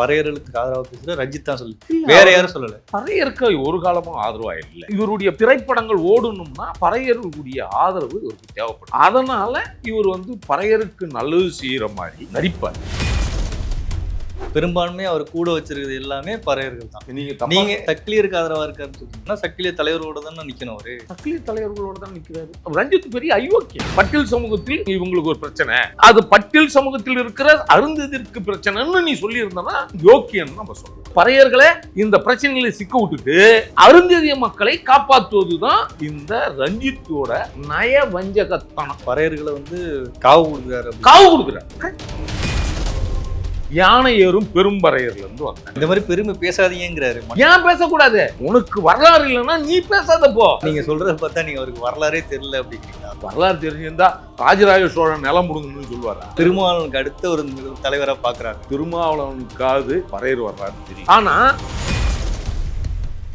பறையர்களுக்கு ஆதரவா பேசுற ரஞ்சித் தான் சொல்லு வேற யாரும் சொல்லல. பறையருக்கு ஒரு காலமும் ஆதரவா இல்லை. இவருடைய திரைப்படங்கள் ஓடணும்னா பறையர்களுடைய ஆதரவு இவருக்கு தேவைப்படும். அதனால இவர் வந்து பறையருக்கு நல்லது செய்யற மாதிரி நடிப்பார். பெரும்பான்மை அவர் கூட வச்சிருக்கிறது எல்லாமே பறையர்கள் தான். நீங்க நீங்க நீங்க சக்கிலியருக்கு ஆதரவா இருக்காருன்னு சொல்றீங்கன்னா சக்கிலிய தலைவரோட தானே நிக்கணும் அவரு. சக்கிலி தலைவர்களோட தான் நிக்கிறாரு. ரஞ்சித் பெரிய அயோக்கியம் பட்டியல் சமூகத்தில் இவங்களுக்கு ஒரு பிரச்சனை. அது பட்டியல் சமூகத்தில் இருக்கிற அருந்ததிற்கு பிரச்சனைன்னு நீ சொல்லி இருந்தனா யோக்கியம் நம்ம சொல்றோம். பறையர்களை இந்த பிரச்சனைகளை சிக்க விட்டுட்டு அருந்ததிய மக்களை காப்பாற்றுவதுதான் இந்த ரஞ்சித்தோட நய வஞ்சகத்தனம் பறையர்களை வந்து காவு கொடுக்குறாரு. காவு கொடுக்குறாரு. யானை ஏறும் பெரும்பறையர்ல இருந்து வந்தேன். இந்த மாதிரி பெருமை பேசாதீங்கிறாரு ஏன் பேசக்கூடாது? உனக்கு வரலாறு இல்லைன்னா நீ பேசாத போ. நீங்க சொல்றத பார்த்தா நீங்க அவருக்கு வரலாறே தெரியல அப்படிங்கிறீங்களா வரலாறு தெரிஞ்சிருந்தா ராஜராஜ சோழன் நிலம் முடுங்கன்னு சொல்லுவாரா? திருமாவளவனுக்கு அடுத்த ஒரு தலைவரா பாக்குறாங்க திருமாவளவனுக்காவது பறையர் வரலாறு தெரியும். ஆனா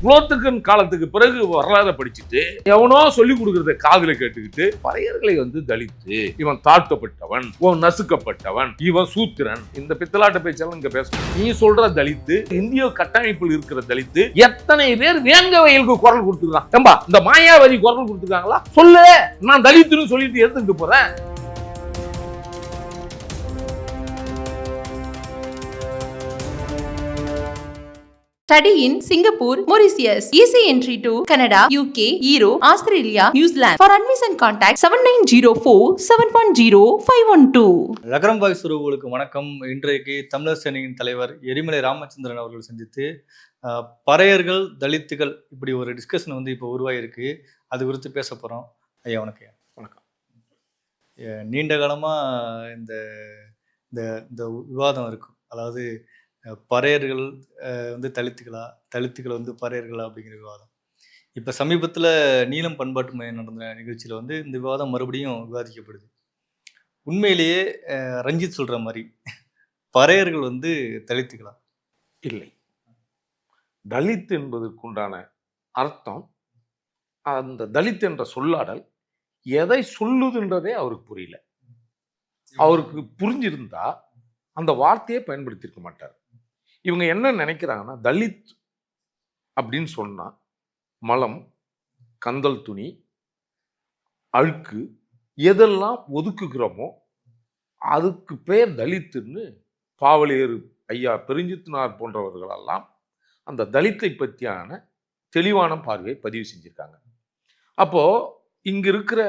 குலோத்துக்கன் காலத்துக்கு பிறகு வரலாறை படிச்சுட்டு எவனோ சொல்லி கொடுக்கறத காதல கேட்டுக்கிட்டு பறையர்களை வந்து தலித்து இவன் தாழ்த்தப்பட்டவன் இவன் நசுக்கப்பட்டவன் இவன் சூத்திரன். இந்த பித்தலாட்ட பேச்செல்லாம் இங்க பேசணும் நீ சொல்ற தலித்து இந்திய கட்டமைப்பில் இருக்கிற தலித்து எத்தனை பேர் வேங்க வயலுக்கு குரல் கொடுத்துருக்கான் ஏம்பா இந்த மாயாவதி குரல் கொடுத்துருக்காங்களா சொல்லு நான் தலித்துன்னு சொல்லிட்டு எடுத்துக்கிட்டு போறேன். Study in Singapore, Mauritius. Easy entry to Canada, UK, Europe, Australia, New Zealand. For admission contact 7904 710 512. ரகரம் பாய் சுரவுகளுக்கு வணக்கம் இன்றைக்கு தமிழர் சேனையின் தலைவர் எரிமலை ராமச்சந்திரன் அவர்கள் சந்தித்து பறையர்கள் தலித்துகள் இப்படி ஒரு டிஸ்கஷன் வந்து இப்போ உருவாயிருக்கு அது குறித்து பேச போறோம் ஐயா வணக்கம். வணக்கம். நீண்ட காலமா இந்த இந்த இந்த விவாதம் இருக்கும் அதாவது பறையர்கள் வந்து தலித்துகளா? தலித்துக்களை வந்து பறையர்களா அப்படிங்கிற விவாதம். இப்போ சமீபத்தில் நீலம் பண்பாட்டு மையம் நடந்த நிகழ்ச்சியில் வந்து இந்த விவாதம் மறுபடியும் விவாதிக்கப்படுது. உண்மையிலேயே ரஞ்சித் சொல்கிற மாதிரி பறையர்கள் வந்து தலித்துக்களா இல்லை. தலித் என்பதற்குண்டான அர்த்தம் அந்த தலித் என்ற சொல்லாடல் எதை சொல்லுதுன்றதே அவருக்கு புரியல. அவருக்கு புரிஞ்சிருந்தா அந்த வார்த்தையை பயன்படுத்தியிருக்க மாட்டார். இவங்க என்ன நினைக்கிறாங்கன்னா தலித் அப்படின்னு சொன்னால் மலம் கந்தல் துணி அழுக்கு எதெல்லாம் ஒதுக்குகிறோமோ அதுக்கு பேர் தலித்துன்னு பாவலியர் ஐயா பெருஞ்சித்தினார் போன்றவர்களெல்லாம் அந்த தலித்தை பற்றியான தெளிவான பார்வையை பதிவு செஞ்சுருக்காங்க. அப்போது இங்கே இருக்கிற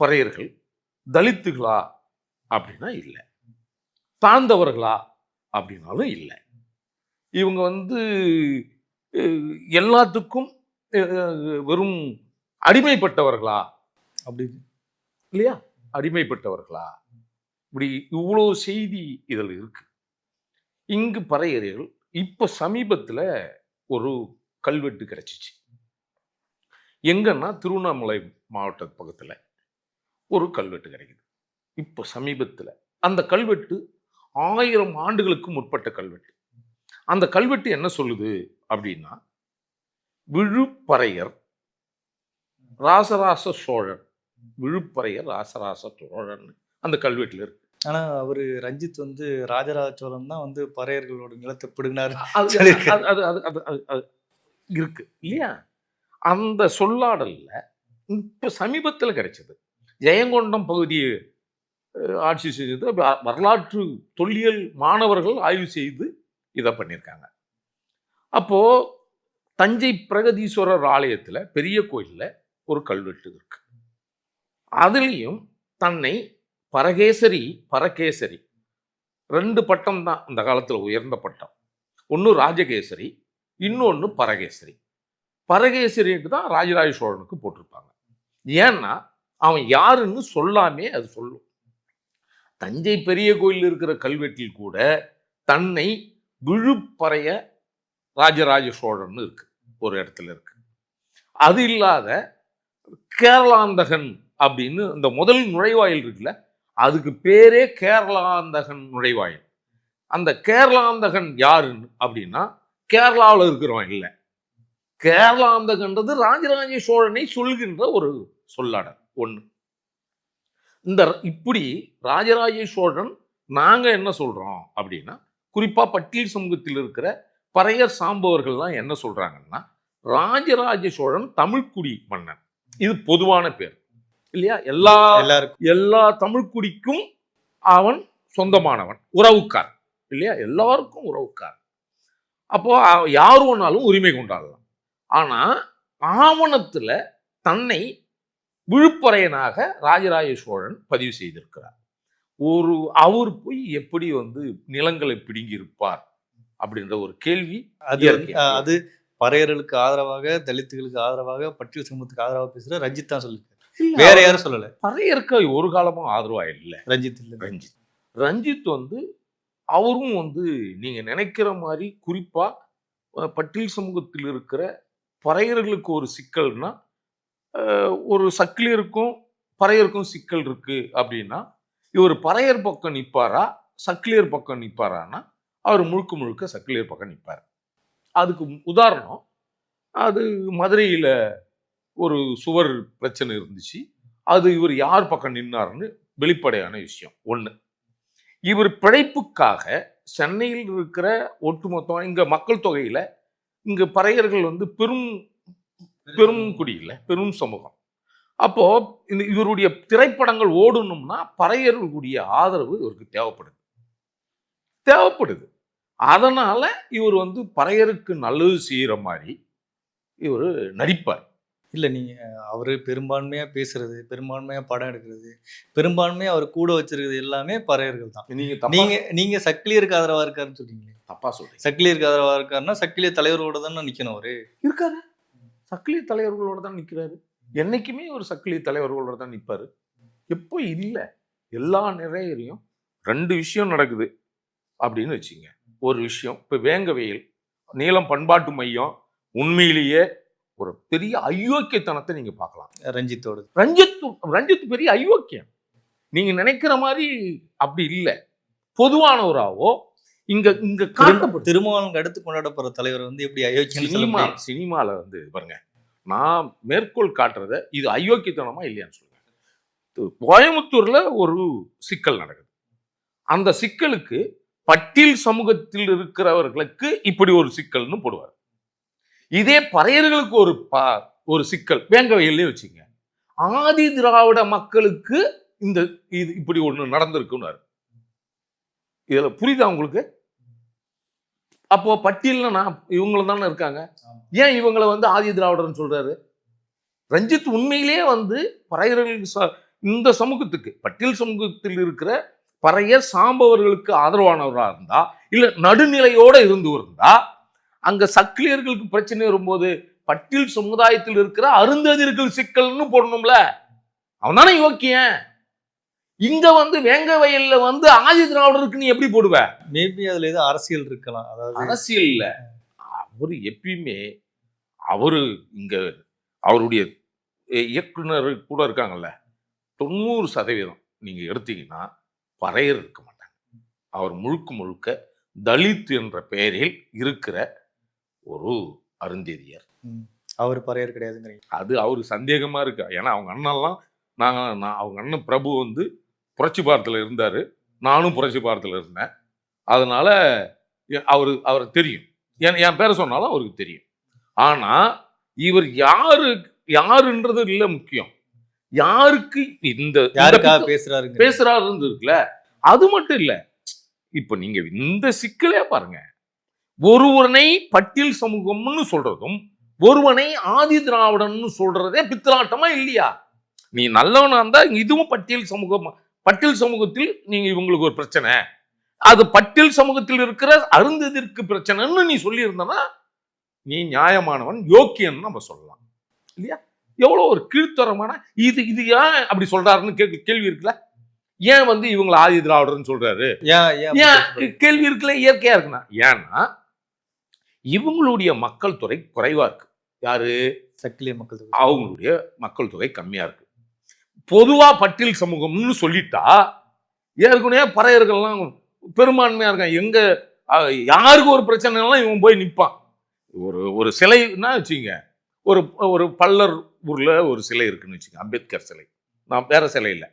பறையர்கள் தலித்துகளா அப்படின்னா இல்லை. தாழ்ந்தவர்களா அப்படின்னாலும் இல்லை. இவங்க வந்து எல்லாத்துக்கும் வெறும் அடிமைப்பட்டவர்களா? அப்படி இல்லையா? அடிமைப்பட்டவர்களா? இப்படி இவ்வளோ செய்தி இதில் இருக்கு. இங்கு பறையர்கள் இப்போ சமீபத்தில் ஒரு கல்வெட்டு கிடைச்சிச்சு. எங்கன்னா திருவண்ணாமலை மாவட்ட பக்கத்தில் ஒரு கல்வெட்டு கிடைக்குது. இப்போ சமீபத்தில் அந்த கல்வெட்டு ஆயிரம் ஆண்டுகளுக்கு முற்பட்ட கல்வெட்டு. அந்த கல்வெட்டு என்ன சொல்லுது அப்படின்னா விழுப்பறையர் ராசராச சோழன் விழுப்பறையர் ராசராச சோழன் அந்த கல்வெட்டுல இருக்கு. ஆனா அவரு ரஞ்சித் வந்து ராஜராஜ சோழன் தான் வந்து பறையர்களோட நிலத்தை பிடுங்கினாரு. அது. அது அது அது அது அது இருக்கு இல்லையா? அந்த சொல்லாடல்ல இப்ப சமீபத்தில் கிடைச்சது. ஜெயங்கொண்டம் பகுதியை ஆட்சி செய்தது வரலாற்று தொல்லியல் மாணவர்கள் ஆய்வு செய்து இதை பண்ணியிருக்காங்க. அப்போது தஞ்சை பிரகதீஸ்வரர் ஆலயத்தில் பெரிய கோயிலில் ஒரு கல்வெட்டு இருக்கு. அதுலேயும் தன்னை பரகேசரி பரகேசரி ரெண்டு பட்டம் தான் அந்த காலத்தில் உயர்ந்த பட்டம். ஒன்று ராஜகேசரி இன்னொன்று பரகேசரி. பரகேசரின்ட்டு தான் ராஜராஜ சோழனுக்கு போட்டிருப்பாங்க. ஏன்னா அவன் யாருன்னு சொல்லாமே அது சொல்லும். தஞ்சை பெரிய கோயில் இருக்கிற கல்வெட்டில் கூட தன்னை விழுப்பறைய ராஜராஜ சோழன் இருக்கு. ஒரு இடத்துல இருக்கு. அது இல்லாத கேரளாந்தகன் அப்படின்னு இந்த முதல் நுழைவாயில் இருக்குல்ல அதுக்கு பேரே கேரளாந்தகன் நுழைவாயில். அந்த கேரளாந்தகன் யாருன்னு அப்படின்னா கேரளாவில் இருக்கிறவன் இல்லை. கேரளாந்தகன்றது ராஜராஜ சோழனை சொல்கின்ற ஒரு சொல்லாடல் ஒன்று இந்த இப்படி ராஜராஜ சோழன் நாங்கள் என்ன சொல்கிறோம் அப்படின்னா குறிப்பா பட்டியல் சமூகத்தில் இருக்கிற பறையர் சாம்பவர்கள்லாம் என்ன சொல்றாங்கன்னா ராஜராஜ சோழன் தமிழ்குடி மன்னன். இது பொதுவான பேர். இல்லையா? எல்லா எல்லாருக்கும். எல்லா தமிழ்குடிக்கும் அவன் சொந்தமானவன் உறவுக்கார் இல்லையா? எல்லாருக்கும் உறவுக்கார் அப்போ யார் வேணாலும் உரிமை கொண்டாடலாம். ஆனா ஆவணத்துல தன்னை விழுப்பறையனாக ராஜராஜ சோழன் பதிவு செய்திருக்கிறார். ஒரு அவர் போய் எப்படி வந்து நிலங்களை பிடுங்கி இருப்பார் அப்படின்ற ஒரு கேள்வி அது அது பறையர்களுக்கு ஆதரவாக தலித்துகளுக்கு ஆதரவாக பட்டியல் சமூகத்துக்கு ஆதரவாக பேசுற ரஞ்சித் தான் சொல்லிருக்காரு. வேற யாரும் சொல்லல. பறையருக்கு ஒரு காலமா ஆதரவா இல்லை. ரஞ்சித் இல்ல. ரஞ்சித். ரஞ்சித் வந்து அவரும் வந்து நீங்க நினைக்கிற மாதிரி குறிப்பா பட்டியல் சமூகத்தில் இருக்கிற பறையர்களுக்கு ஒரு சிக்கல்னா ஒரு சக்கிலியருக்கும் பறையருக்கும் சிக்கல் இருக்கு அப்படின்னா இவர் பறையர் பக்கம் நிற்பாரா சக்கிலியர் பக்கம் நிற்பாரான்னா அவர் முழுக்க முழுக்க சக்லியர் பக்கம் நிற்பார் அதுக்கு உதாரணம் அது மதுரையில் ஒரு சுவர் பிரச்சனை இருந்துச்சு. அது இவர் யார் பக்கம் நின்னார்னு வெளிப்படையான விஷயம் ஒன்று இவர் பிழைப்புக்காக சென்னையில் இருக்கிற ஒட்டுமொத்தம் இங்கே மக்கள் தொகையில் இங்கே பறையர்கள் வந்து பெரும் பெரும் குடியில் பெரும் சமூகம். அப்போ இந்த இவருடைய திரைப்படங்கள் ஓடணும்னா பறையர்களுடைய ஆதரவு இவருக்கு தேவைப்படுது. தேவைப்படுது. அதனால இவர் வந்து பறையருக்கு நல்லது செய்யற மாதிரி இவர் நடிப்பார். இல்ல நீங்க அவரு பெரும்பான்மையா பேசுறது பெரும்பான்மையா படம் எடுக்கிறது பெரும்பான்மையா அவர் கூட வச்சிருக்கிறது எல்லாமே பறையர்கள் தான். நீங்க நீங்க நீங்க சக்கிலியருக்கு ஆதரவா இருக்காருன்னு சொல்றீங்களே? தப்பா சொல்றீங்க. சக்கிலியருக்கு ஆதரவா இருக்காருன்னா சக்கிலிய தலைவரோட தானே நிக்கணும் அவரு. இருக்காரு. சக்கிலிய தலைவர்களோட தான் நிக்கிறாரு. என்னைக்குமே ஒரு சக்கிலிய தலைவர்களோட தான் நிப்பாரு. எப்போ இல்லை எல்லா நிறையிலையும் ரெண்டு விஷயம் நடக்குது அப்படின்னு வச்சுங்க. ஒரு விஷயம் இப்போ வேங்கவெயில் நீலம் பண்பாட்டு மையம் உண்மையிலேயே ஒரு பெரிய அயோக்கியத்தனத்தை நீங்க பார்க்கலாம். ரஞ்சித்தோட. ரஞ்சித் ரஞ்சித் பெரிய அயோக்கியம். நீங்க நினைக்கிற மாதிரி அப்படி இல்லை. பொதுவானவராவோ இங்க இங்க காட்டப்பட்டு திருமாவளவனுக்கு அடுத்து கொண்டாடப்படுற தலைவர் வந்து எப்படி அயோக்கியன்னு சொல்ல சினிமா? சினிமால வந்து பாருங்க நான் மேற்கோள் காட்டுறத இது அயோக்கியத்தனமா இல்லையான்னு சொல்லுங்க. கோயம்புத்தூர்ல ஒரு சிக்கல் நடக்குது. அந்த சிக்கலுக்கு பட்டியல் சமூகத்தில் இருக்கிறவர்களுக்கு இப்படி ஒரு சிக்கல்னு போடுவார். இதே பறையர்களுக்கு ஒரு ஒரு சிக்கல். வேங்க வயல்லே வச்சுங்க. ஆதி திராவிட மக்களுக்கு இந்த இது இப்படி ஒன்று நடந்திருக்குன்னாரு. இதில் புரியுதா உங்களுக்கு? அப்போ பட்டியல்னா நான் இவங்கள தானே இருக்காங்க. ஏன் இவங்களை வந்து ஆதி திராவிடர்னு சொல்றாரு? ரஞ்சித் உண்மையிலேயே வந்து பறையர்களுக்கு ச- இந்த சமூகத்துக்கு பட்டியல் சமூகத்தில் இருக்கிற பறையர் சாம்பவர்களுக்கு ஆதரவானவராக இருந்தா இல்ல நடுநிலையோட இருந்து இருந்தா அங்க சக்கிலியர்களுக்கு பிரச்சனை வரும்போது பட்டியல் சமுதாயத்தில் இருக்கிற அருந்ததிர்கள் சிக்கல்னு போடணும்ல. அவன் தானே யோக்கியன் இங்க வந்து வேங்க வயல்ல வந்து ஆதி திராவிடருக்கு நீ எப்படி போடுவ? மேபி அதுல ஏதோ அரசியல் இருக்கலாம். அதாவது அரசியல் இல்ல. அவரு எப்பயுமே அவரு இங்க அவருடைய இயக்குனர் கூட இருக்காங்கல்ல. தொண்ணூறு சதவீதம் நீங்க எடுத்தீங்கன்னா பறையர் இருக்க மாட்டாங்க. அவர் முழுக்க முழுக்க தலித் என்ற பெயரில் இருக்கிற ஒரு அருந்ததியர். அவர் பறையர் கிடையாதுங்கிறீங்க. அது அவருக்கு சந்தேகமா இருக்கு. ஏன்னா அவங்க அண்ணன்லாம் நாங்க நான் அவங்க அண்ணன் பிரபு வந்து புரட்சி பாரத்தில் இருந்தாரு. நானும் புரட்சி பாரத்தில் இருந்தேன். அதனால அவரு அவர் தெரியும். என் என் பேரை சொன்னாலும் அவருக்கு தெரியும். ஆனா இவர் யாரு யாருன்றது இல்ல முக்கியம். யாருக்கு இந்த யாருக்காக பேசுறாருங்க பேசுறாருன்னு இருக்குல்ல. அது மட்டும் இல்ல. இப்ப நீங்க இந்த சிக்கலே பாருங்க. ஒருவனை பட்டியல் சமூகம்னு சொல்றதும் ஒருவனை ஆதி திராவிடன்னு சொல்றதே பித்தலாட்டமா இல்லையா? நீ நல்லவனா இருந்தா இதுவும் பட்டியல் சமூகம் பட்டியல் சமூகத்தில் நீங்க இவங்களுக்கு ஒரு பிரச்சனை. அது பட்டியல் சமூகத்தில் இருக்கிற அருந்ததிற்கு பிரச்சனைன்னு நீ சொல்லியிருந்தனா நீ நியாயமானவன் யோக்கியன்னு நம்ம சொல்லலாம். இல்லையா? எவ்வளவு ஒரு கீழ்த்தரமான இது இது ஏன் அப்படி சொல்றாருன்னு கே- கேள்வி இருக்குல்ல? ஏன் வந்து இவங்களை ஆதி திராவிடர்னு சொல்றாரு? ஏன்? கேள்வி இருக்குல்ல இயற்கையா இருக்குண்ணா ஏன்னா இவங்களுடைய மக்கள் தொகை குறைவா இருக்கு. யாரு? சக்கிலிய மக்கள் தொகை. அவங்களுடைய மக்கள் தொகை கம்மியா இருக்கு. பொதுவா பட்டியல் சமூகம்னு சொல்லிட்டா ஏற்கனவே பறையர்கள்லாம் பெரும்பான்மையா இருக்கான் எங்க யாருக்கு ஒரு பிரச்சனைலாம் இவன் போய் நிற்பான் ஒரு ஒரு சிலைன்னா வச்சுங்க ஒரு ஒரு பல்லர் ஊரில் ஒரு சிலை இருக்குன்னு வச்சுங்க அம்பேத்கர் சிலை. நான் வேற சிலை இல்லை.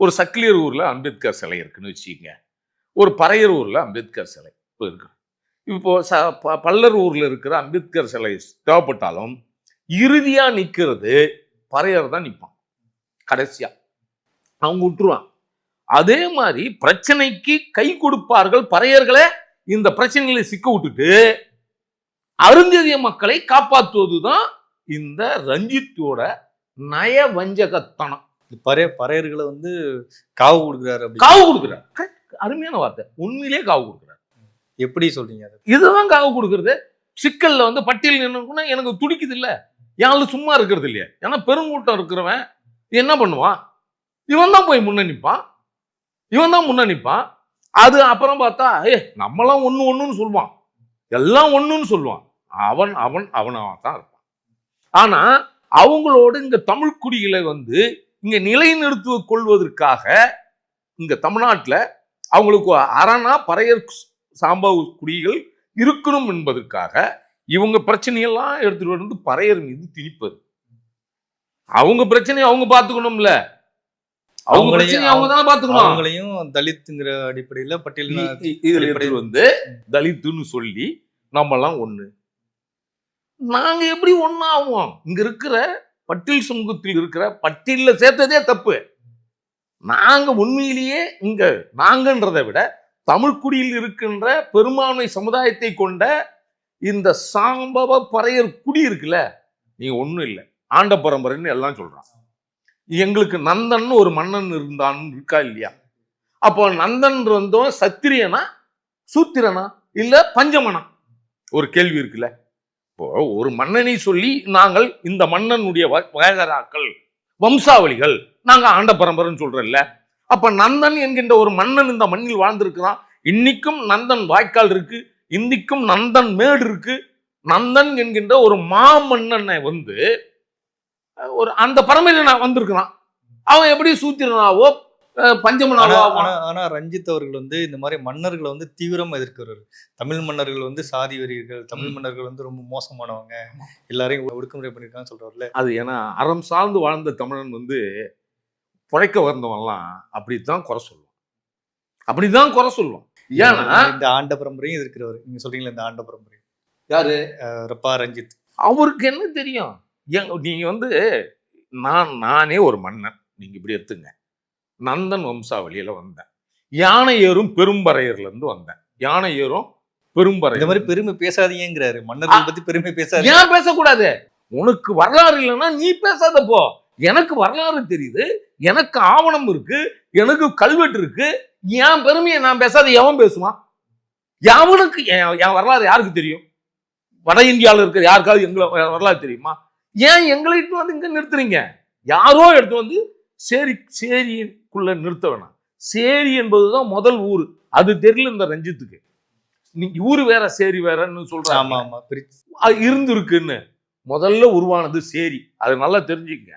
ஒரு சக்கிலியர் ஊரில் அம்பேத்கர் சிலை இருக்குன்னு வச்சுக்கோங்க. ஒரு பறையர் ஊரில் அம்பேத்கர் சிலை இப்போ இருக்கு. இப்போ ச ப- பல்லர் ஊரில் இருக்கிற அம்பேத்கர் சிலை தேவைப்பட்டாலும் இறுதியாக நிற்கிறது பறையர் தான் நிற்பான் கடைசியா. அவங்க விட்டுருவான் அதே மாதிரி பிரச்சனைக்கு கை கொடுப்பார்கள் பறையர்களை இந்த பிரச்சனைகளை சிக்க விட்டுட்டு அருந்ததிய மக்களை காப்பாற்றுவதுதான் இந்த ரஞ்சித்தோட நய வஞ்சகத்தனம் பறைய பறையர்களை வந்து காவு கொடுக்குறாரு காவு கொடுக்குறார். அருமையான வார்த்தை. உண்மையிலேயே காவு கொடுக்குறார். எப்படி சொல்றீங்க அது? இதுதான் காவு கொடுக்கறது. சிக்கல்ல வந்து பட்டியல் நின்னுக்குன்னா எனக்கு துடிக்குது இல்ல. யாரும் சும்மா இருக்கிறது இல்லையா. ஏன்னா பெருங்கூட்டம் இருக்கிறவன் என்ன பண்ணுவான் இவன் தான் போய் முன்ன நிற்பான் இவன் தான் முன்ன அது அப்புறம் பார்த்தா ஏ நம்மளாம் ஒன்று ஒன்றுன்னு சொல்லுவான். எல்லாம் ஒன்றுன்னு சொல்லுவான். அவன் அவன் அவனாக தான் இருப்பான். ஆனால் அவங்களோட இந்த தமிழ் குடிகளை வந்து இங்கே நிலைநிறுத்து கொள்வதற்காக இங்கே தமிழ்நாட்டில் அவங்களுக்கு அரணா பறையர் சாம்பவ குடிகள் இருக்கணும் என்பதற்காக இவங்க பிரச்சனையெல்லாம் எடுத்துகிட்டு வந்து பறையர் மீது திணிப்பது. அவங்க பிரச்சனையை அவங்க பார்த்துக்கணும்ல. அவங்க பிரச்சனையை அவங்க தானே பார்த்துக்கணும். அவங்களையும் தலித்துங்கிற அடிப்படையில பட்டியல் இதுல வந்து தலித்துன்னு சொல்லி நம்மலாம் ஒண்ணு. நாங்க எப்படி ஒண்ணாவோம் இங்க இருக்கிற பட்டியல் சமூகத்தில் இருக்கிற பட்டியல்ல சேர்த்ததே தப்பு. நாங்க உண்மையிலேயே இங்க நாங்கன்றதை விட தமிழ்குடியில் இருக்கின்ற பெரும்பான்மை சமுதாயத்தை கொண்ட இந்த சாம்பவ பறையர் குடி இருக்குல்ல நீங்க ஒண்ணும் இல்லை. ஆண்ட பரம்பரைன்னு எல்லாம் சொல்கிறான் எங்களுக்கு நந்தன் ஒரு மன்னன் இருந்தான்னு இருக்கா இல்லையா? அப்போ நந்தன் இருந்தோம் சத்திரியனா சூத்திரனா இல்லை பஞ்சமனா? ஒரு கேள்வி இருக்குல்ல. இப்போ ஒரு மன்னனை சொல்லி நாங்கள் இந்த மன்னனுடைய வ- வம்சாவளிகள் நாங்கள் ஆண்ட பரம்பரைன்னு சொல்கிறோம்ல அப்போ நந்தன் என்கின்ற ஒரு மன்னன் இந்த மண்ணில் வாழ்ந்திருக்கிறான். இன்னைக்கும் நந்தன் வாய்க்கால் இருக்கு இன்னைக்கும் நந்தன் மேடு இருக்கு. நந்தன் என்கின்ற ஒரு மாமன்னனை வந்து ஒரு அந்த பரம்பரையில நான் வந்திருக்கிறான் அவன் எப்படி சூத்திரனாவோ பஞ்சமனாவோ. ஆனா ரஞ்சித் அவர்கள் வந்து இந்த மாதிரி மன்னர்களை வந்து தீவிரமா எதிர்க்கிறாரு தமிழ் மன்னர்கள் வந்து சாதி வெறியர்கள் தமிழ். மன்னர்கள் வந்து ரொம்ப மோசமானவங்க. எல்லாரையும் ஒடுக்குமுறை பண்ணிருக்கான்னு சொல்றாருல அது ஏன்னா அறம் சார்ந்து வாழ்ந்த தமிழன் வந்து பிழைக்க வந்தவன்லாம் அப்படித்தான் குறை சொல்லுவான் அப்படிதான் குறை சொல்லுவான் ஏன்னா இந்த ஆண்ட பரம்பரையும் எதிர்க்கிறவர். நீங்க சொல்றீங்களா இந்த ஆண்ட பரம்பரை. யாரு? ரப்பா ரஞ்சித். அவருக்கு என்ன தெரியும்? ஏன் நீங்க வந்து நான் நானே ஒரு மன்னன். நீங்க இப்படி எடுத்துங்க. நந்தன் வம்சாவளியில வந்தேன். யானை ஏறும் பெரும்பறையர்ல இருந்து வந்தேன். யானை ஏறும் இந்த பெரும்பறையர் மாதிரி பெருமை பேசாதீங்கிறாரு. மன்னர்கள் பத்தி பெருமை பேசாதீங்க. ஏன் பேசக்கூடாது? உனக்கு வரலாறு இல்லைன்னா நீ பேசாத போ. எனக்கு வரலாறு தெரியுது. எனக்கு ஆவணம் இருக்கு. எனக்கு கல்வெட்டு இருக்கு. என் பெருமையை நான் பேசாத எவன் பேசுவான்? எவனுக்கு என் வரலாறு யாருக்கு தெரியும்? வட இந்தியாவில் இருக்கிற யாருக்காவது எங்களை வரலாறு தெரியுமா? ஏன் எங்களை இட்டு வந்து இங்க நிறுத்துறீங்க? யாரோ எடுத்து வந்து சேரி சேரிக்குள்ள நிறுத்த வேணாம். சேரி என்பதுதான் முதல் ஊர். அது தெரியல இந்த ரஞ்சித்துக்கு. ஊர் வேற சேரி வேறன்னு ஆமா சொல்றாங்க ஆமா அது இருந்திருக்குன்னு. முதல்ல உருவானது சேரி. அது நல்லா தெரிஞ்சுக்கங்க.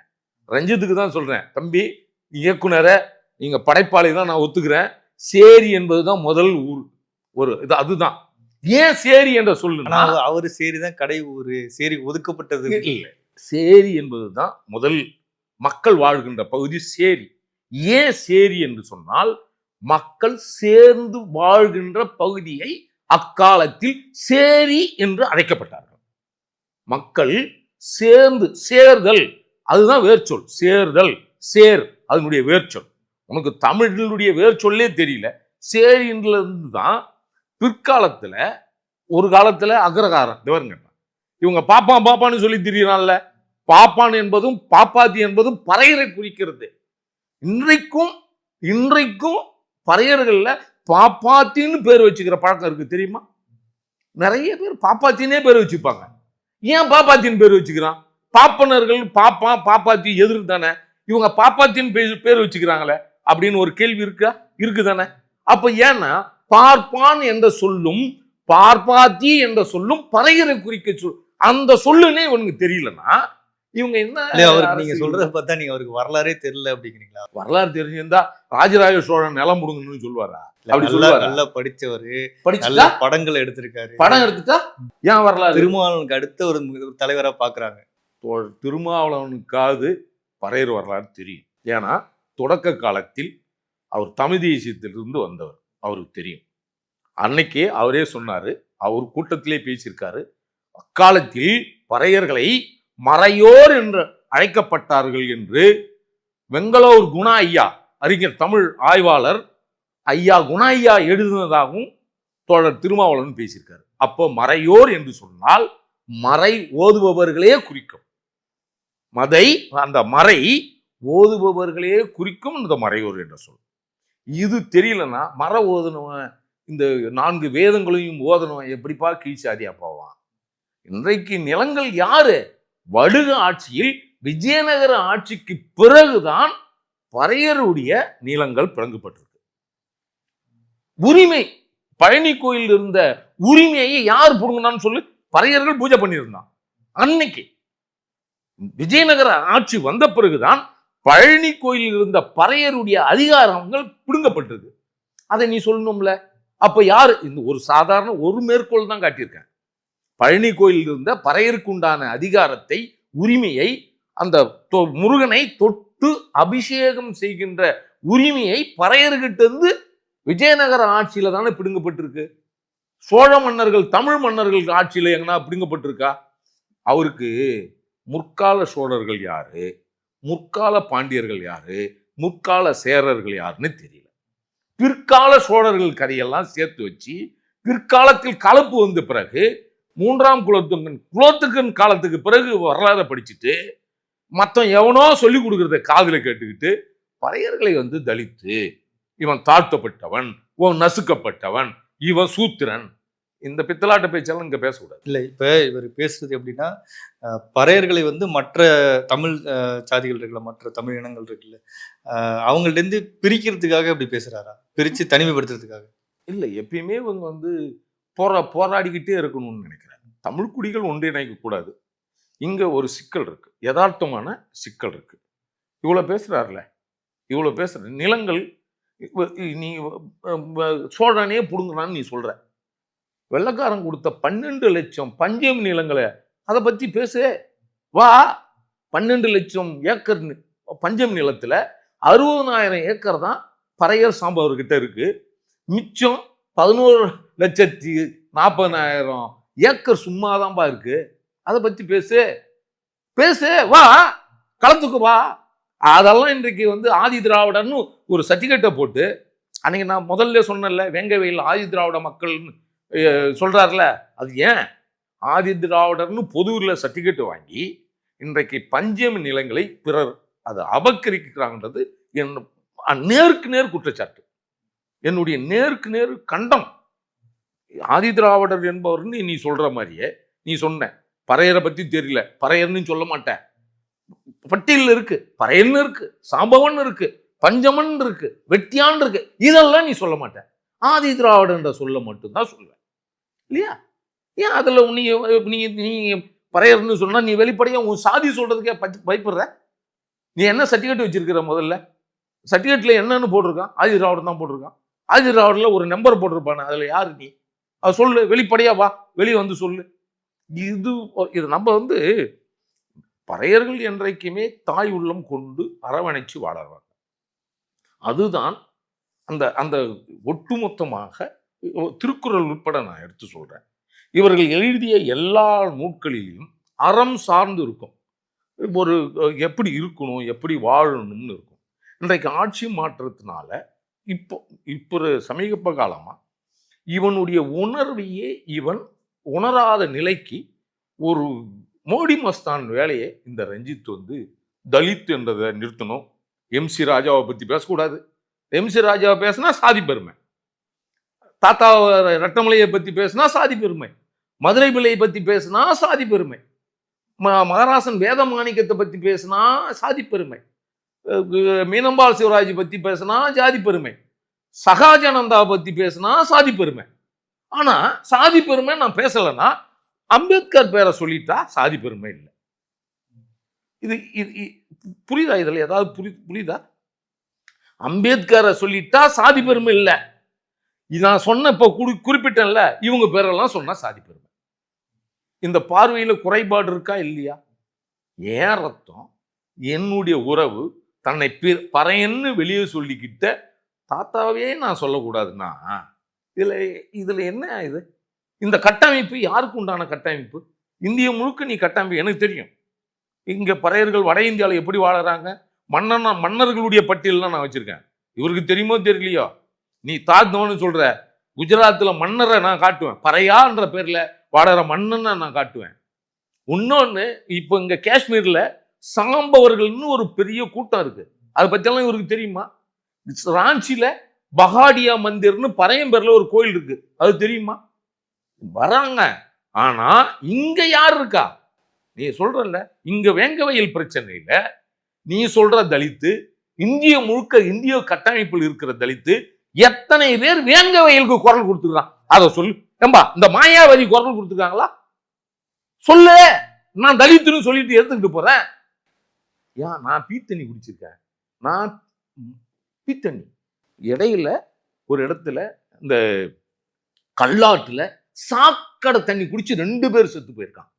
ரஞ்சித்துக்கு தான் சொல்றேன். தம்பி இயக்குனரை நீங்க படைப்பாளி தான் நான் ஒத்துக்கிறேன். சேரி என்பதுதான் முதல் ஊர். ஒரு இது அதுதான். ஏன் சேரி என்ற அவ- அவரு சேரிதான் கடை ஊரு. சேரி ஒதுக்கப்பட்டது. இல்லை. சேரி என்பதுதான் முதல் மக்கள் வாழ்கின்ற பகுதி சேரி. ஏன் சேரி என்று சொன்னால் மக்கள் சேர்ந்து வாழ்கின்ற பகுதியை அக்காலத்தில் சேரி என்று அழைக்கப்பட்டார்கள். மக்கள் சேர்ந்து சேர்தல் அதுதான் வேர்ச்சொல். சேர்தல் சேர் அதனுடைய வேர்ச்சொல். உனக்கு தமிழினுடைய வேர்ச்சொல்லே தெரியல. சேரின்றது தான் பிற்காலத்துல ஒரு காலத்துல அக்ரகாரம். தேவருங்க இவங்க பாப்பான் பாப்பான்னு சொல்லி திரியறான்ல. பாப்பான் என்பதும் பாப்பாத்தி என்பதும் பறையரை குறிக்கிறது. இன்றைக்கும் இன்றைக்கும் பறையர்கள்ல பாப்பாத்தின்னு பேர் வச்சுக்கிற பழக்கம் இருக்கு. தெரியுமா? நிறைய பேர் பாப்பாத்தினே பேர் வச்சுப்பாங்க. ஏன் பாப்பாத்தின்னு பேர் வச்சுக்கிறான்? பாப்பனர்கள் பாப்பா பாப்பாத்தி எதிர் தானே? இவங்க பாப்பாத்தின்னு பேர் பேர் வச்சுக்கிறாங்களே அப்படின்னு ஒரு கேள்வி இருக்கா? இருக்குதானே அப்ப ஏன்னா பார்ப்பான் என்ற சொல்லும் பார்ப்பாத்தி என்ற சொல்லும் பறையரை குறிக்க சொல் அந்த சொல்லுனே இவனுக்கு தெரியலன்னா இவங்க என்ன அவருக்கு நீங்க சொல்றத பார்த்தா நீங்க அவருக்கு வரலாறே தெரியல அப்படிங்கிறீங்களா? வரலாறு தெரிஞ்சிருந்தா ராஜராஜ சோழன் நிலம் முடுங்கன்னு சொல்லுவாரா? அப்படி சொல்லுவாரா? நல்லா படிச்சவரு. படிச்சுட்டா? படங்கள் எடுத்திருக்காரு. படம் எடுத்துட்டா? ஏன் வரலாறு? திருமாவளவனுக்கு அடுத்த ஒரு தலைவரா பாக்குறாங்க. திருமாவளவனுக்காவது பறையர் வரலாறு தெரியும். ஏன்னா தொடக்க காலத்தில் அவர் தமிழ் தேசியத்திலிருந்து வந்தவர். அவருக்கு தெரியும். அன்னைக்கே அவரே சொன்னாரு அவர் கூட்டத்திலே பேசியிருக்காரு. அக்காலத்தில் பறையர்களை மறையோர் என்று அழைக்கப்பட்டார்கள் என்று வெங்களூர் குணா ஐயா அறிஞர் தமிழ் ஆய்வாளர் ஐயா குணா ஐயா எழுதினதாகவும் தோழர் திருமாவளவன் பேசியிருக்காரு. அப்போ மறையோர் என்று சொன்னால் மறை ஓதுபவர்களே குறிக்கும். மதை அந்த மறை ஓதுபவர்களே குறிக்கும் இந்த மறையோர் என்ற சொல். இது தெரியலன்னா மர ஓதுனவன் இந்த நான்கு வேதங்களையும் ஓதனவன் எப்படிப்பா கீழ்ச்சாதியா போவான்? இன்றைக்கு நிலங்கள் யாரு? வடுக ஆட்சியில் விஜயநகர ஆட்சிக்கு பிறகுதான் பறையருடைய நிலங்கள் பிறங்கப்பட்டிருக்கு உரிமை பழனி கோயில் இருந்த உரிமையை யார் புடுங்கினான்னு சொல்லி பறையர்கள் பூஜை பண்ணியிருந்தான். அன்னைக்கு விஜயநகர ஆட்சி வந்த பிறகுதான் பழனி கோயிலில் இருந்த பறையருடைய அதிகாரங்கள் பிடுங்கப்பட்டிருக்கு. அதை நீ சொல்லணும்ல? அப்ப யாரு? இந்த ஒரு சாதாரண ஒரு மேற்கோள் தான் காட்டியிருக்கேன். பழனி கோயிலில் இருந்த பறையருக்குண்டான அதிகாரத்தை உரிமையை அந்த தொ- முருகனை தொட்டு அபிஷேகம் செய்கின்ற உரிமையை பறையர்கிட்டிருந்து விஜயநகர ஆட்சியில தானே பிடுங்கப்பட்டிருக்கு? சோழ மன்னர்கள் தமிழ் மன்னர்கள் ஆட்சியில் எங்கன்னா பிடுங்கப்பட்டிருக்கா? அவருக்கு முற்கால சோழர்கள் யாரு? முற்கால பாண்டியர்கள் யாரு? முற்கால சேரர்கள் யாருன்னு தெரியல. பிற்கால சோழர்கள் கதையெல்லாம் சேர்த்து வச்சு பிற்காலத்தில் கலப்பு வந்த பிறகு மூன்றாம் குலத்துக்கன் குலத்துக்கன் காலத்துக்கு பிறகு வரலாறை படிச்சுட்டு மத்தம் எவனோ சொல்லி கொடுக்கறத காதுல கேட்டுக்கிட்டு பறையர்களை வந்து தலித்து இவன் தாழ்த்தப்பட்டவன் இவன் நசுக்கப்பட்டவன் இவன் சூத்திரன். இந்த பித்தலாட்ட பேச்செல்லாம் இங்க பேசக்கூடாது. இல்லை இப்போ இவர் பேசுறது எப்படின்னா பறையர்களை வந்து மற்ற தமிழ் சாதிகள் இருக்குல்ல மற்ற தமிழ் இனங்கள் இருக்குல்ல இருந்து பிரிக்கிறதுக்காக இப்படி பேசுறாரா? பிரிச்சு தனிமைப்படுத்துறதுக்காக. இல்லை எப்பயுமே இவங்க வந்து போரா போராடிக்கிட்டே இருக்கணும்னு நினைக்கிறேன். தமிழ் குடிகள் ஒன்றிணைக்கக்கூடாது. இங்கே ஒரு சிக்கல் இருக்குது யதார்த்தமான சிக்கல் இருக்குது இவ்வளோ பேசுகிறாருல இவ்வளோ பேசுகிற நிலங்கள் நீ சோழனே பிடுங்குறான்னு நீ சொல்கிற வெள்ளக்காரன் கொடுத்த பன்னெண்டு லட்சம் பஞ்சம் நிலங்களை அதை பற்றி பேசு. வா பன்னெண்டு லட்சம் ஏக்கர் பஞ்சம் நிலத்தில் அறுபதனாயிரம் ஏக்கர் தான் பறையர் சாம்பவர்கிட்ட இருக்கு. மிச்சம் பதினோரு லட்சத்தி நாற்பதாயிரம் ஏக்கர் சும்மாதான்பா இருக்கு. அதை பற்றி பேசு. பேசு வா களத்துக்கு வா. அதெல்லாம் இன்றைக்கு வந்து ஆதி திராவிடன்னு ஒரு சர்டிஃபிகேட்டை போட்டு அன்னைக்கு நான் முதல்ல சொன்னேன்ல வெங்கவையில் ஆதி திராவிட மக்கள்னு சொல்கிறார்ல அது ஏன்? ஆதி திராவிடர்னு பொதுவில் சர்டிஃபிகேட் வாங்கி இன்றைக்கு பஞ்சமி நிலங்களை பிறர் அதை அபகரிக்கிறாங்கன்றது என் நேருக்கு நேர் குற்றச்சாட்டு. என்னுடைய நேருக்கு நேர் கண்டம். ஆதி திராவிடர் என்பவர்னு நீ சொல்கிற மாதிரியே நீ சொன்ன. பறையரை பற்றி தெரியல. பறையர்னு சொல்ல மாட்டேன் பட்டியல் இருக்குது பறையன்னு இருக்குது சாம்பவன் இருக்கு. பஞ்சமன் இருக்குது வெட்டியான் இருக்கு. இதெல்லாம் நீ சொல்ல மாட்டேன் ஆதி திராவிடன்ற சொல்ல மட்டும்தான் சொல்லுவேன் இல்லையா? ஏன் அதில் நீ நீ நீ பறையர்னு சொன்னால் நீ வெளிப்படையாக உன் சாதி சொல்கிறதுக்கே பத்தி பயப்படுற? நீ என்ன சர்டிஃபிகேட் வச்சிருக்கிற முதல்ல? சர்டிஃபிகேட்டில் என்னன்னு போட்டிருக்கான். ஆதி திராவிடம் தான் போட்டிருக்கான். ஆதி திராவிடில் ஒரு நம்பர் போட்டிருப்பானே. அதில் யார் நீ? அது சொல்லு வெளிப்படையா வா வெளியே வந்து சொல்லு. இது இது நம்ம வந்து பறையர்கள் என்றைக்குமே தாய் உள்ளம் கொண்டு அரவணைச்சு வாழறாங்க அதுதான் அந்த அந்த ஒட்டுமொத்தமாக திருக்குறள் உட்பட நான் எடுத்து சொல்கிறேன் இவர்கள் எழுதிய எல்லா நூட்களிலும் அறம் சார்ந்து இருக்கும். ஒரு எப்படி இருக்கணும் எப்படி வாழணும்னு இருக்கும். இன்றைக்கு ஆட்சி மாற்றத்தினால இப்போ இப்போ சமீப காலமாக இவனுடைய உணர்வையே இவன் உணராத நிலைக்கு ஒரு மோடி மஸ்தான் வேலையை இந்த ரஞ்சித் வந்து தலித் என்றதை நிறுத்தணும். எம்சி ராஜாவை பற்றி பேசக்கூடாது. எம்சி ராஜாவை பேசினா சாதி பெருமை. தாத்தா ரட்டமலையை பற்றி பேசினா சாதி பெருமை. மதுரை பிள்ளையை பற்றி பேசினா சாதி பெருமை. ம- மகராசன் வேத மாணிக்கத்தை பற்றி பேசினா சாதி பெருமை. மீனம்பால் மீனம்பாள் சிவராஜ் பற்றி பேசினா ஜாதி பெருமை. சகாஜானந்தா பத்தி பேசினா சாதி பெருமை. ஆனா சாதி பெருமை நான் பேசலைன்னா அம்பேத்கர் பேரை சொல்லிட்டா சாதி பெருமை இல்லை. இது இது இ- புரியுதா இதில்? ஏதாவது புரி புரியுதா? அம்பேத்கரை சொல்லிட்டா சாதி பெருமை இல்லை. இது நான் சொன்ன இப்போ குறி குறிப்பிட்டேன்ல இவங்க பேரெல்லாம் சொன்னால் சாதி பெருமை. இந்த பார்வையில் குறைபாடு இருக்கா இல்லையா? ஏன் ரத்தம்? என்னுடைய உறவு தன்னை பி- பறையன்னு வெளியே சொல்லிக்கிட்ட தாத்தாவே நான் சொல்லக்கூடாதுன்னா இதில் இதில் என்ன இது? இந்த கட்டமைப்பு யாருக்கு உண்டான கட்டமைப்பு? இந்திய முழுக்க நீ கட்டமைப்பு எனக்கு தெரியும். இங்கே பறையர்கள் வட இந்தியாவில் எப்படி வாழறாங்க? மன்னன் மன்னர்களுடைய பட்டியல்லாம் நான் வச்சுருக்கேன். இவருக்கு தெரியுமோ தெரியலையோ? நீ தாத்தவன்னு சொல்கிற குஜராத்தில் மன்னரை நான் காட்டுவேன். பறையான்ற பேரில் வாழற மன்னனை நான் காட்டுவேன். இன்னொன்று இப்போ இங்கே காஷ்மீரில் சாம்பவர்கள்னு ஒரு பெரிய கூட்டம் இருக்குது அதை பற்றியெல்லாம் இவருக்கு தெரியுமா? ராஞ்சியில் பகாடியா மந்திர்னு பறையம்பேரில் ஒரு கோயில் இருக்கு. அது தெரியுமா? வராங்க. ஆனா இங்க யார் இருக்கா? நீ சொல்றல்ல இங்க வேங்கவயல் பிரச்சனையில நீ சொல்ற தலித்து இந்திய முழுக்க இந்திய கட்டமைப்பில் இருக்கிற தலித்து எத்தனை பேர் வேங்கவயலுக்கு குரல் கொடுத்துருக்கான்? அதை சொல்லு. ஏம்பா இந்த மாயாவதி குரல் கொடுத்துருக்காங்களா? சொல்லு. நான் தலித்துன்னு சொல்லிட்டு எடுத்துக்கிட்டு போறேன். ஏன் நான் பீத்தண்ணி குடிச்சிருக்கேன். நான் பீத்தண்ணி. இடையில ஒரு இடத்துல இந்த கல்லாட்டுல சாக்கடை தண்ணி குடிச்சு ரெண்டு பேர் செத்து போயிருக்கான்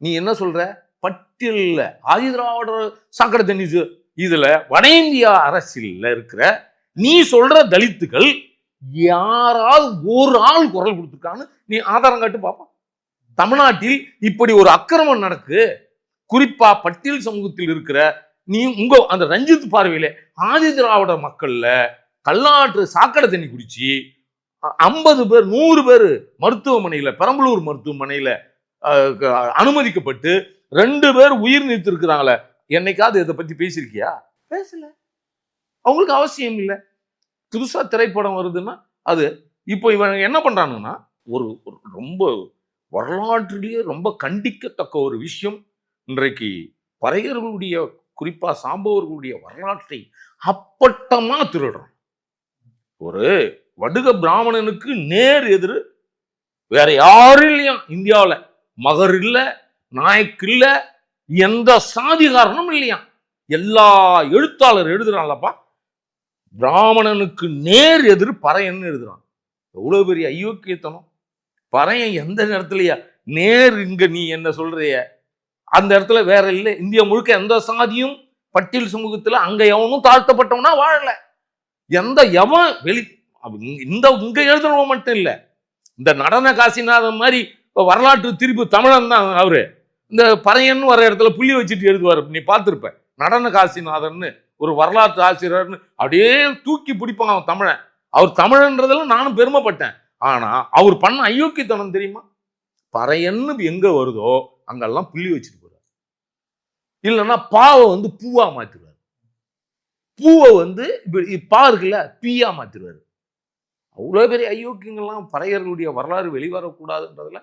நீ என்ன சொல்ற? பட்டியல்ல ஆதிதிராவிட சாக்கடை தண்ணி இதுல வட இந்தியா அரசியல்ல இருக்கிற நீ சொல்ற தலித்துகள் யாராவது ஒரு ஆள் குரல் கொடுத்துருக்கான்னு நீ ஆதாரம் காட்டு பாப்பா தமிழ்நாட்டில் இப்படி ஒரு அக்கிரமம் நடக்கு. குறிப்பா பட்டியல் சமூகத்தில் இருக்கிற நீ உங்க அந்த ரஞ்சித் பார்வையில ஆதி திராவிட மக்கள்ல கல்லாற்று சாக்கடை தண்ணி குடிச்சு ஐம்பது பேர் நூறு பேர் மருத்துவமனையில பெரம்பலூர் மருத்துவமனையில க- அனுமதிக்கப்பட்டு ரெண்டு பேர் உயிர் நீத்திருக்கிறாங்களே. என்னைக்காவது இதை பத்தி பேசியிருக்கியா? பேசல. அவங்களுக்கு அவசியம் இல்லை. புதுசா திரைப்படம் வருதுன்னா அது இப்போ இவன் என்ன பண்ணுறானுன்னா ஒரு ஒரு ரொம்ப வரலாற்றிலேயே ரொம்ப கண்டிக்கத்தக்க ஒரு விஷயம். இன்றைக்கு பறையர்களுடைய குறிப்பா சாம்பவர்களுடைய வரலாற்றை அப்பட்டமா திருடுறான். ஒரு வடுக பிராமணனுக்கு நேர் எதிர் வேற யாரும் இல்லையா இந்தியாவில் மகர் இல்லை நாயக் இல்லை எந்த சாதிகாரனும் இல்லையா எல்லா எழுத்தாளர் எழுதுறான்லப்பா. பிராமணனுக்கு நேர் எதிர் பறையன்னு எழுதுறான். எவ்வளோ பெரிய ஐயோக்கியத்தனம். பறையன் எந்த நேரத்துலயா? நேர் இங்க நீ என்ன சொல்றிய? அந்த இடத்துல வேற இல்லை. இந்தியா முழுக்க எந்த சாதியும் பட்டியல் சமூகத்தில் அங்கே எவனும் தாழ்த்தப்பட்டவனா வாழலை. எந்த எவன் வெளி இந்த இங்க எழுதுனவன் மட்டும் இல்லை. இந்த நடன காசிநாதன் மாதிரி வரலாற்று திருப்பு தமிழன் தான் அவரு. இந்த பறையன்னு வர இடத்துல புள்ளி வச்சுட்டு எழுதுவார். நீ பார்த்துருப்ப. நடன காசிநாதன்னு ஒரு வரலாற்று ஆசிரியர்னு அப்படியே தூக்கி பிடிப்பான் அவன் தமிழன். அவர் தமிழன்றதுல நானும் பெருமைப்பட்டேன். ஆனால் அவர் பண்ண அயோக்கியத்தனம் தெரியுமா? பறையன்னு எங்கே வருதோ அங்கெல்லாம் புள்ளி வச்சுட்டு இல்லைன்னா பாவை வந்து பூவா மாற்றிடுவார் பூவை வந்து இப்படி பா இருக்குல்ல பீயா மாத்திருவாரு. அவ்வளோ பெரிய அயோக்கியங்கள்லாம் பறையர்களுடைய வரலாறு வெளிவரக்கூடாதுன்றதுல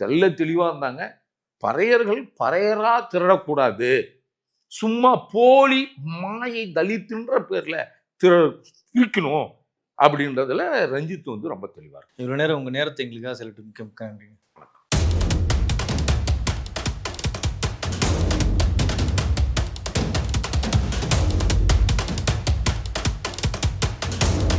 தெள்ள தெளிவாக இருந்தாங்க. பறையர்கள் பறையரா திருடக்கூடாது. சும்மா போலி மாயை தலித்துன்ற பேர்ல திரு இருக்கணும் அப்படின்றதுல ரஞ்சித் வந்து ரொம்ப தெளிவாக இருக்கு இவ்வளோ நேரம் உங்கள் நேரத்தை எங்களுக்காக செலுத்தி மிக்க நன்றி.